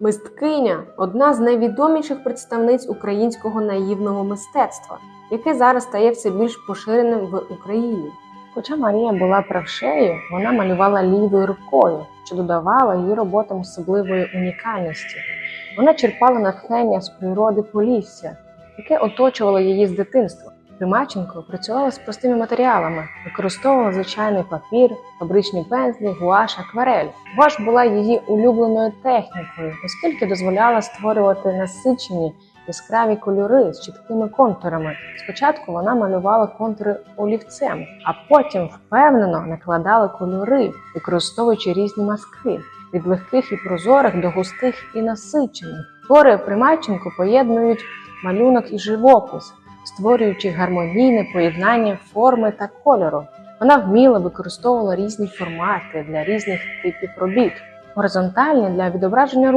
Мисткиня одна з найвідоміших представниць українського наївного мистецтва, яке зараз стає все більш поширеним в Україні. Хоча Марія була правшею, вона малювала лівою рукою, що додавало її роботам особливої унікальності. Вона черпала натхнення з природи Полісся, яке оточувало її з дитинства. Примаченко працювала з простими матеріалами, використовувала звичайний папір, фабричні пензлі, гуаш, акварель. Гуаш була її улюбленою технікою, оскільки дозволяла створювати насичені яскраві кольори з чіткими контурами. Спочатку вона малювала контури олівцем, а потім впевнено накладала кольори, використовуючи різні маски від легких і прозорих до густих і насичених. Твори Примаченко поєднують малюнок і живопис, створюючи гармонійне поєднання форми та кольору. Вона вміло використовувала різні формати для різних типів робіт, горизонтальні для відображення